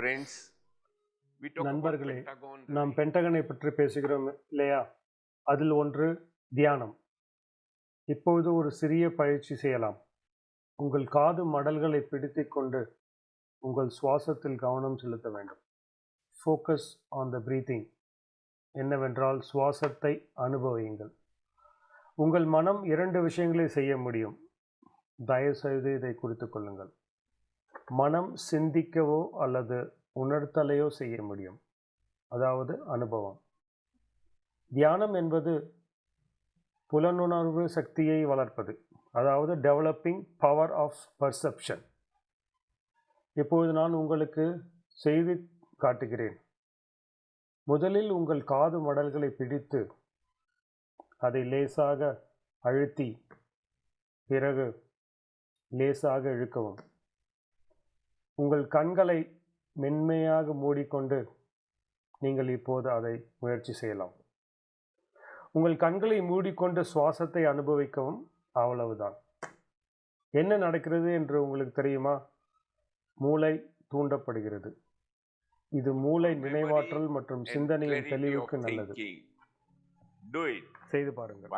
About நண்பர்களே. நாம் பென்டகனை பற்றி பேசுகிறோம் இல்லையா? அதில் ஒன்று தியானம். இப்பொழுது ஒரு சிறிய பயிற்சி செய்யலாம். உங்கள் காது மடல்களை பிடித்துக் கொண்டு உங்கள் சுவாசத்தில் கவனம் செலுத்த வேண்டும். ஃபோக்கஸ் ஆன் த பிரீத்திங் என்னவென்றால் சுவாசத்தை அனுபவியுங்கள். உங்கள் மனம் இரண்டு விஷயங்களை செய்ய முடியும். தயவுசெய்து இதை குறித்து கொள்ளுங்கள். மனம் சிந்திக்கவோ அல்லது உணர்த்தலையோ செய்ய முடியும். அதாவது அனுபவம். தியானம் என்பது புலனுணர்வு சக்தியை வளர்ப்பது. அதாவது டெவலப்பிங் பவர் ஆஃப் பர்செப்ஷன் இப்போது நான் உங்களுக்கு செய்து காட்டுகிறேன். முதலில் உங்கள் காது மடல்களை பிடித்து அதை லேசாக அழுத்தி பிறகு லேசாக இழுக்கவும். உங்கள் கண்களை மென்மையாக மூடிக்கொண்டு நீங்கள் இப்போது அதை முயற்சி செய்யலாம். உங்கள் கண்களை மூடிக்கொண்டு சுவாசத்தை அனுபவிக்கவும் அவ்வளவுதான். என்ன நடக்கிறது என்று உங்களுக்கு தெரியுமா? மூளை தூண்டப்படுகிறது. இது மூளை நினைவாற்றல் மற்றும் சிந்தனையின் தெளிவுக்கு நல்லது. செய்து பாருங்கள்.